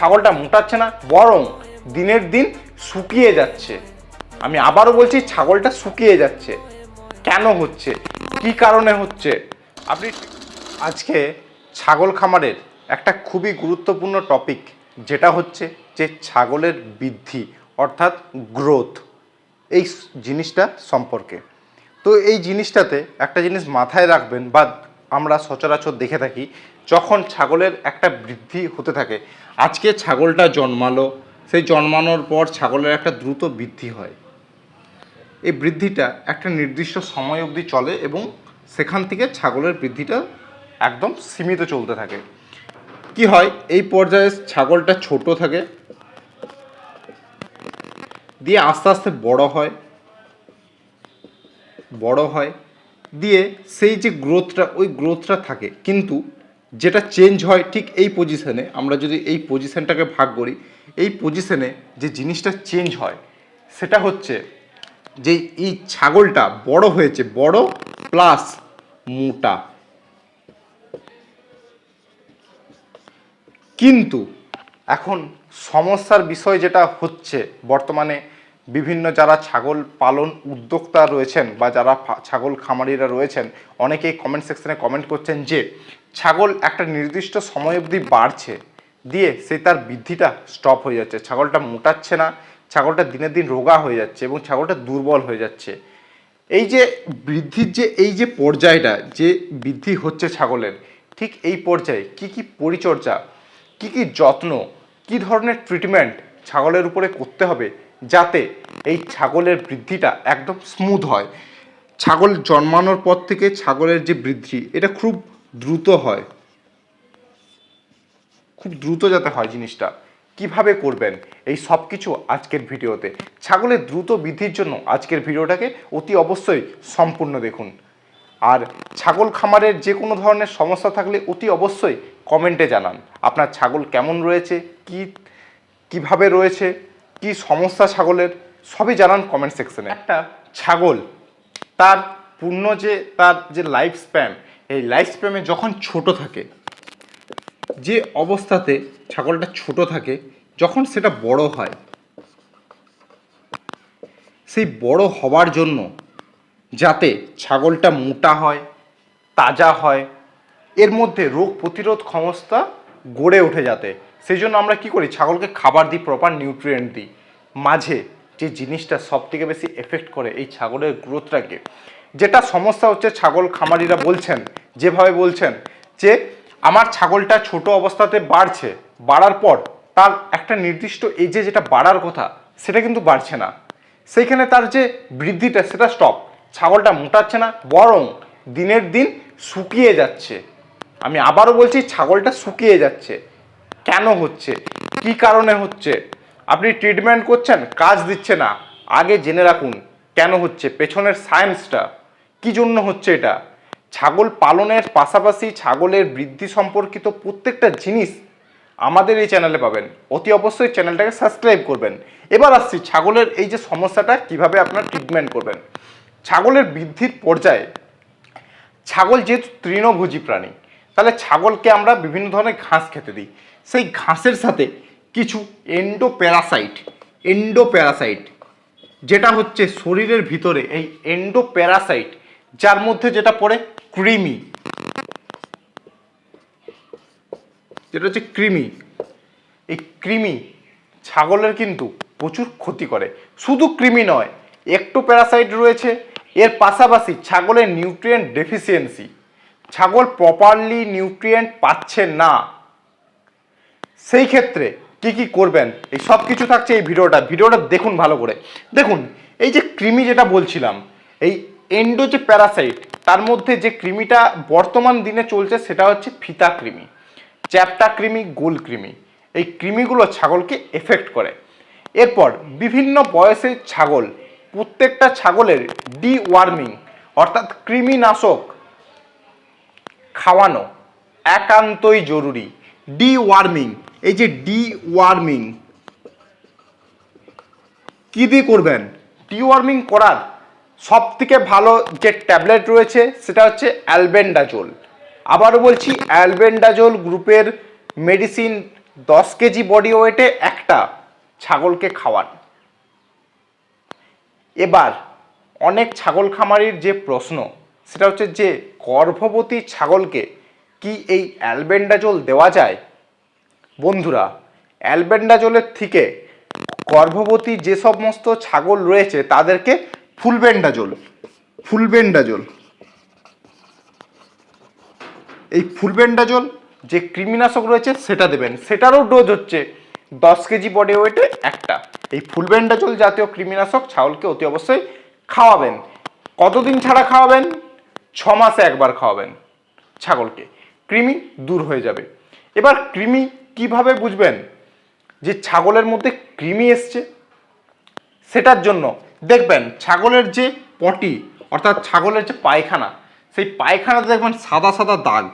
ছাগলটা মোটাচ্ছে না, বরং দিনের দিন শুকিয়ে যাচ্ছে। আমি আবারও বলছি, ছাগলটা শুকিয়ে যাচ্ছে। কেন হচ্ছে? কি কারণে হচ্ছে? আপনি আজকে ছাগল খামারের একটা খুবই গুরুত্বপূর্ণ টপিক যেটা হচ্ছে যে ছাগলের বৃদ্ধি, অর্থাৎ গ্রোথ এই জিনিসটা সম্পর্কে। তো এই জিনিসটাতে একটা জিনিস মাথায় রাখবেন বা আমরা সচরাচর দেখে থাকি যখন ছাগলের একটা বৃদ্ধি হতে থাকে। আজকে ছাগলটা জন্মালো, সেই জন্মানোর পর ছাগলের একটা দ্রুত বৃদ্ধি হয়। এই বৃদ্ধিটা একটা নির্দিষ্ট সময় অবধি চলে এবং সেখান থেকে ছাগলের বৃদ্ধিটা একদম সীমিত চলতে থাকে। কি হয়? এই পর্যায়ে ছাগলটা ছোট থাকে, দিয়ে আস্তে আস্তে বড় হয়। বড় হয় দিয়ে সেই যে গ্রোথটা ওই গ্রোথটা থাকে। কিন্তু যেটা চেঞ্জ হয় ঠিক এই পজিশনে আমরা যদি এই পজিশনটাকে ভাগ করি, এই পজিশনে যে জিনিসটা চেঞ্জ হয়, সেটা হচ্ছে যে এই ছাগলটা বড় হয়েছে, বড় প্লাস মোটা। কিন্তু এখন সমস্যার বিষয় যেটা হচ্ছে বর্তমানে বিভিন্ন যারা ছাগল পালন উদ্যোক্তা রয়েছেন বা যারা ছাগল খামারিরা রয়েছেন, অনেকেই কমেন্ট সেকশনে কমেন্ট করছেন যে, ছাগল একটা নির্দিষ্ট সময় অবধি বাড়ছে দিয়ে সে তার বৃদ্ধিটা স্টপ হয়ে যাচ্ছে। ছাগলটা মোটাচ্ছে না, ছাগলটা দিনের দিন রোগা হয়ে যাচ্ছে এবং ছাগলটা দুর্বল হয়ে যাচ্ছে। এই যে বৃদ্ধির যে, এই যে পর্যায়টা, যে বৃদ্ধি হচ্ছে ছাগলের, ঠিক এই পর্যায়ে কি কি পরিচর্যা, কি কি যত্ন, কি ধরনের ট্রিটমেন্ট ছাগলের উপরে করতে হবে যাতে এই ছাগলের বৃদ্ধিটা একদম স্মুথ হয়। ছাগল জন্মানোর পর থেকে ছাগলের যে বৃদ্ধি, এটা খুব দ্রুত হয়। খুব দ্রুত যাতে হয় জিনিসটা। কীভাবে করবেন? এই সব কিছু আজকের ভিডিওতে। ছাগলের দ্রুত বৃদ্ধির জন্য আজকের ভিডিওটাকে অতি অবশ্যই সম্পূর্ণ দেখুন। আর ছাগল খামারের যে কোনো ধরনের সমস্যা থাকলে অতি অবশ্যই কমেন্টে জানান। আপনার ছাগল কেমন রয়েছে? কি, কীভাবে রয়েছে? কি সমস্যা ছাগলের, সবই জানান কমেন্ট সেকশনে একটা ছাগল, তার পূর্ণ যে, তার যে লাইফ স্প্যান এই লাইফ স্প্যামে যখন ছোট থাকে, যে অবস্থাতে ছাগলটা ছোট থাকে, যখন সেটা বড় হয়, সেই বড় হওয়ার জন্য যাতে ছাগলটা মোটা হয়, তাজা হয়, এর মধ্যে রোগ প্রতিরোধ ক্ষমতা গড়ে ওঠে যাতে। সেই জন্য আমরা কি করি? ছাগলকে খাবার দিই প্রপার নিউট্রিয়েন্ট দিই। মাঝে যে জিনিসটা সব থেকে বেশি এফেক্ট করে এই ছাগলের গ্রোথটাকে যেটা সমস্যা হচ্ছে ছাগল খামারিরা বলছেন, যেভাবে বলছেন যে আমার ছাগলটা ছোট অবস্থাতে বাড়ছে, বাড়ার পর তার একটা নির্দিষ্ট এজে যেটা বাড়ার কথা, সেটা কিন্তু বাড়ছে না। সেইখানে তার যে বৃদ্ধিটা, সেটা স্টপ ছাগলটা মোটাচ্ছে না, বরং দিনের দিন শুকিয়ে যাচ্ছে। আমি আবারও বলছি, ছাগলটা শুকিয়ে যাচ্ছে। কেন হচ্ছে? কি কারণে হচ্ছে? আপনি ট্রিটমেন্ট করছেন, কাজ দিচ্ছে না। আগে জেনে রাখুন, কেন হচ্ছে? পেছনের সায়েন্সটা কি জন্য হচ্ছে এটা? ছাগল পালনের পাশাপাশি ছাগলের বৃদ্ধি সম্পর্কিত প্রত্যেকটা জিনিস আমাদের এই চ্যানেলে পাবেন। অতি অবশ্যই চ্যানেলটাকে সাবস্ক্রাইব করবেন। এবার আসছি ছাগলের এই যে সমস্যাটা, কীভাবে আপনার ট্রিটমেন্ট করবেন। ছাগলের বৃদ্ধির পর্যায়ে, ছাগল যেহেতু তৃণভোজী প্রাণী, তাহলে ছাগলকে আমরা বিভিন্ন ধরনের ঘাস খেতে দিই। সেই ঘাসের সাথে কিছু এন্ডো প্যারাসাইট এন্ডো প্যারাসাইট যেটা হচ্ছে শরীরের ভিতরে এই এন্ডো প্যারাসাইট যার মধ্যে যেটা পড়ে ক্রিমি যেটা হচ্ছে কৃমি। এই কৃমি ছাগলের কিন্তু প্রচুর ক্ষতি করে। শুধু কৃমি নয় একটু প্যারাসাইট রয়েছে, এর পাশাপাশি ছাগলের নিউট্রিয়েন্ট ডেফিসিয়েন্সি ছাগল প্রপারলি নিউট্রিয়েন্ট পাচ্ছে না। সেই ক্ষেত্রে কি কি করবেন, এই সব কিছু থাকছে এই ভিডিওটা। ভিডিওটা দেখুন ভালো করে। দেখুন, এই যে কৃমি যেটা বলছিলাম, এই এন্ডো যে প্যারাসাইট তার মধ্যে যে কৃমিটা বর্তমান দিনে চলছে সেটা হচ্ছে ফিতা কৃমি, চ্যাপটা কৃমি, গোল কৃমি। এই কৃমিগুলো ছাগলকে এফেক্ট করে। এরপর বিভিন্ন বয়সের ছাগল, প্রত্যেকটা ছাগলের ডি ওয়ার্মিং অর্থাৎ কৃমিনাশক খাওয়ানো একান্তই জরুরি। ডি ওয়ার্মিং এই যে ডি ওয়ার্মিং কি দিয়ে করবেন? ডি ওয়ার্মিং করার সব থেকে ভালো যে ট্যাবলেট রয়েছে, সেটা হচ্ছে অ্যালবেন্ডাজোল আবারও বলছি অ্যালবেন্ডাজোল গ্রুপের মেডিসিন দশ কেজি বডি ওয়েটে একটা ছাগলকে খাওয়ান। এবার, অনেক ছাগল খামারির যে প্রশ্ন, সেটা হচ্ছে যে গর্ভবতী ছাগলকে কি এই অ্যালবেন্ডাজোল দেওয়া যায়? বন্ধুরা, অ্যালবেন্ডাজোলের থেকে গর্ভবতী যে সমস্ত ছাগল রয়েছে, তাদেরকে ফুলবেন্ডাজোল ফুলবেন্ডাজোল। এই ফুলবেন্ডাজোল যে কৃমিনাশক রয়েছে, সেটা দেবেন। সেটারও ডোজ হচ্ছে দশ কেজি বডি ওয়েটে একটা। এই ফুলবেন্ডাজোল জাতীয় কৃমিনাশক ছাগলকে অতি অবশ্যই খাওয়াবেন। কতদিন ছাড়া খাওয়াবেন? ছ মাসে একবার খাওয়াবেন ছাগলকে। কৃমি দূর হয়ে যাবে। এবার কৃমি কীভাবে বুঝবেন যে ছাগলের মধ্যে কৃমি এসছে? সেটার জন্য দেখবেন ছাগলের যে পটি, অর্থাৎ ছাগলের যে পায়খানা, সেই পায়খানাতে দেখবেন সাদা সাদা দাগ।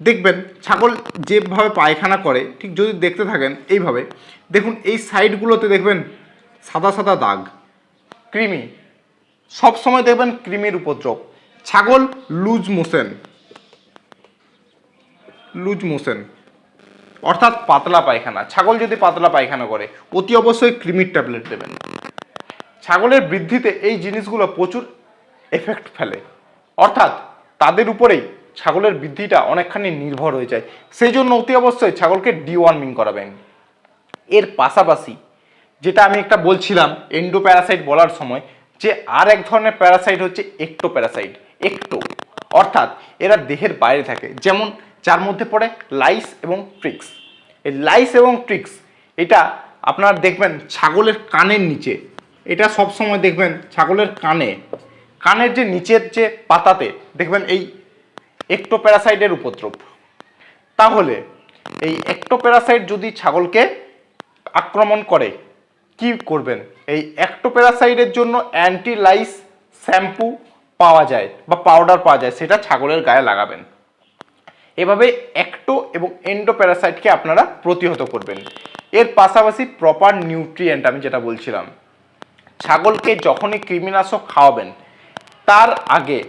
দেখবেন ছাগল যেভাবে পায়খানা করে, ঠিক যদি দেখতে থাকেন এইভাবে, দেখুন এই সাইডগুলোতে দেখবেন সাদা সাদা দাগ, কৃমি। সব সময় দেখবেন কৃমির উপদ্রব। ছাগল লুজ মোশন লুজ মোশন। অর্থাৎ পাতলা পায়খানা। ছাগল যদি পাতলা পায়খানা করে, অতি অবশ্যই ক্রিমির ট্যাবলেট দেবেন। ছাগলের বৃদ্ধিতে এই জিনিসগুলো প্রচুর এফেক্ট ফেলে। অর্থাৎ তাদের উপরেই ছাগলের বৃদ্ধিটা অনেকখানি নির্ভর হয়ে যায়। সেই জন্য অতি অবশ্যই ছাগলকে ডিওয়ার্মিং করাবেন। এর পাশাপাশি যেটা আমি একটা বলছিলাম এন্ডো প্যারাসাইট বলার সময়, যে আর এক ধরনের প্যারাসাইট হচ্ছে একটো প্যারাসাইট একটো অর্থাৎ এরা দেহের বাইরে থাকে। যেমন যার মধ্যে পড়ে লাইস এবং ট্রিক্স। এই লাইস এবং ট্রিক্স, এটা আপনারা দেখবেন ছাগলের কানের নিচে। এটা সব সময় দেখবেন ছাগলের কানে। কানের যে নিচের যে পাতাতে, দেখবেন এই একটোপ্যারাসাইটের উপদ্রব। তাহলে এই একটোপ্যারাসাইট যদি ছাগলকে আক্রমণ করে, কি করবেন? এই একটোপ্যারাসাইটের জন্য অ্যান্টিলাইস শ্যাম্পু পাওয়া যায় বা পাউডার পাওয়া যায়, সেটা ছাগলের গায়ে লাগাবেন। এভাবে অ্যাক্টো এবং এন্ডোপ্যারাসাইটকে আপনারা প্রতিহত করবেন। এর পাশাপাশি প্রপার নিউট্রিয়েন্ট আমি যেটা বলছিলাম। ছাগলকে যখনই কৃমিনাশক খাওয়াবেন, তার আগে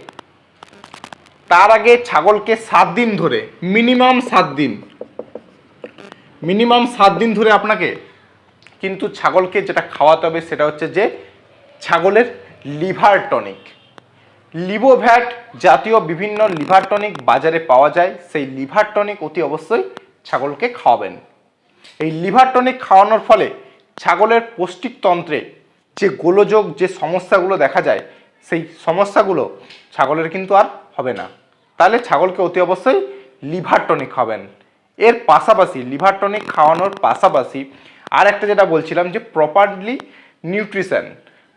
তার আগে ছাগলকে সাত দিন ধরে মিনিমাম সাত দিন মিনিমাম সাত দিন ধরে আপনাকে কিন্তু ছাগলকে যেটা খাওয়াতে হবে সেটা হচ্ছে যে, ছাগলের লিভার টনিক লিভোভ্যাট জাতীয় বিভিন্ন লিভার টনিক বাজারে পাওয়া যায়। সেই লিভার টনিক অতি অবশ্যই ছাগলকে খাওয়াবেন। এই লিভার টনিক খাওয়ানোর ফলে ছাগলের পৌষ্টিকতন্ত্রে যে গোলযোগ, যে সমস্যাগুলো দেখা যায়, সেই সমস্যাগুলো ছাগলের কিন্তু আর হবে না। তাহলে ছাগলকে অতি অবশ্যই লিভার টনিক খাবেন এর পাশাপাশি লিভার টনিক খাওয়ানোর পাশাপাশি আর একটা যেটা বলছিলাম যে প্রপারলি নিউট্রিশন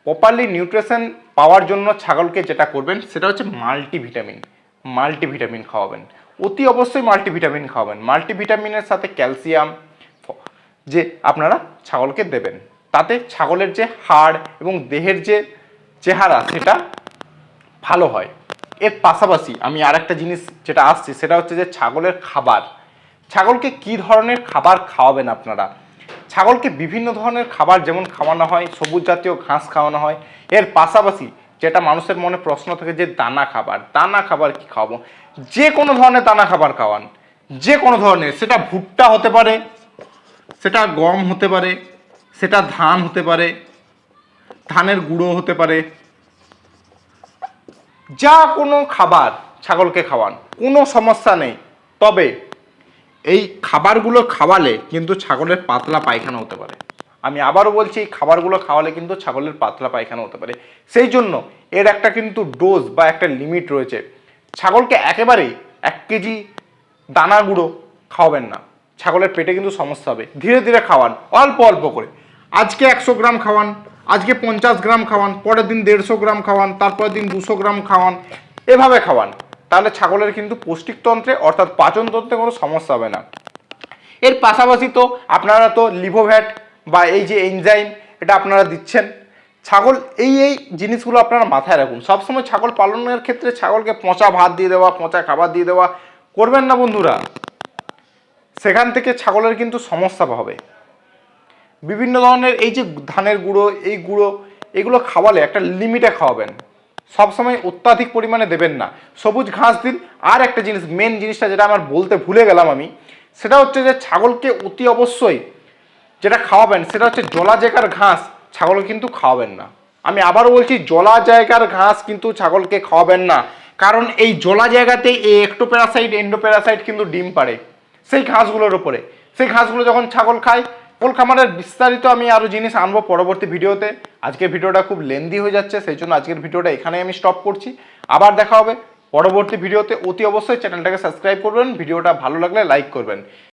প্রপারলি নিউট্রিশন পাওয়ার জন্য ছাগলকে যেটা করবেন, সেটা হচ্ছে মাল্টিভিটামিন মাল্টিভিটামিন খাওয়াবেন। অতি অবশ্যই মাল্টিভিটামিন খাওয়াবেন। মাল্টিভিটামিনের সাথে ক্যালসিয়াম যে আপনারা ছাগলকে দেবেন। তাতে ছাগলের যে হাড় এবং দেহের যে চেহারা, সেটা ভালো হয়। এর পাশাপাশি আমি আর একটা জিনিস যেটা আসছে, সেটা হচ্ছে যে ছাগলের খাবার। ছাগলকে কি ধরনের খাবার খাওয়াবেন আপনারা? ছাগলকে বিভিন্ন ধরনের খাবার যেমন খাওয়ানো হয়, সবুজ জাতীয় ঘাস খাওয়ানো হয়। এর পাশাপাশি যেটা মানুষের মনে প্রশ্ন থাকে যে, দানা খাবার দানা খাবার কি খাওয়াবো? যে কোনো ধরনের দানা খাবার খাওয়ান। যে কোনো ধরনের, সেটা ভুট্টা হতে পারে, সেটা গম হতে পারে, সেটা ধান হতে পারে, ধানের গুঁড়ো হতে পারে। যা কোনো খাবার ছাগলকে খাওয়ান, কোনো সমস্যা নেই। তবে এই খাবারগুলো খাওয়ালে কিন্তু ছাগলের পাতলা পায়খানা হতে পারে। আমি আবারও বলছি, এই খাবারগুলো খাওয়ালে কিন্তু ছাগলের পাতলা পায়খানা হতে পারে। সেই জন্য এর একটা কিন্তু ডোজ বা একটা লিমিট রয়েছে। ছাগলকে একেবারেই এক কেজি দানা গুঁড়ো খাওয়াবেন না। ছাগলের পেটে কিন্তু সমস্যা হবে। ধীরে ধীরে খাওয়ান, অল্প অল্প করে। আজকে একশো গ্রাম খাওয়ান, আজকে পঞ্চাশ গ্রাম খাওয়ান, পরের দিন দেড়শো গ্রাম খাওয়ান, তারপরের দিন দুশো গ্রাম খাওয়ান, এভাবে খাওয়ান। তাহলে ছাগলের কিন্তু পৌষ্টিকতন্ত্রে অর্থাৎ পাচনতন্ত্রে কোনো সমস্যা হবে না। এর পাশাপাশি তো আপনারা তো লিভোভ্যাট বা এই যে এনজাইম, এটা আপনারা দিচ্ছেন। ছাগল, এই এই জিনিসগুলো আপনারা মাথায় রাখুন। সবসময় ছাগল পালনের ক্ষেত্রে ছাগলকে পচা ভাত দিয়ে দেওয়া, পচা খাবার দিয়ে দেওয়া করবেন না বন্ধুরা। সেখান থেকে ছাগলের কিন্তু সমস্যা হবে। বিভিন্ন ধরনের এই যে ধানের গুঁড়ো, এই গুঁড়ো, এগুলো খাওয়ালে একটা লিমিটে খাওয়াবেন। সবসময় অত্যাধিক পরিমাণে দেবেন না। সবুজ ঘাস দিন। আর একটা জিনিস মেন জিনিসটা যেটা আমার বলতে ভুলে গেলাম আমি, সেটা হচ্ছে যে ছাগলকে অতি অবশ্যই যেটা খাওয়াবেন, সেটা হচ্ছে জলা জায়গার ঘাস ছাগল কিন্তু খাওয়াবেন না। আমি আবারও বলছি, জলা জায়গার ঘাস কিন্তু ছাগলকে খাওয়াবেন না। কারণ এই জলা জায়গাতে এই একটোপ্যারাসাইট এন্ডোপ্যারাসাইট কিন্তু ডিম পাড়ে। সেই ঘাসগুলোর উপরে। সেই ঘাসগুলো যখন ছাগল খায় কোল খামারের বিস্তারিত আমি আরও জিনিস আনব পরবর্তী ভিডিওতে। আজকের ভিডিওটা খুব লেন্দি হয়ে যাচ্ছে, সেই জন্য আজকের ভিডিওটা এখানেই আমি স্টপ করছি। আবার দেখা হবে পরবর্তী ভিডিওতে। অতি অবশ্যই চ্যানেলটাকে সাবস্ক্রাইব করবেন, ভিডিওটা ভালো লাগলে লাইক করবেন।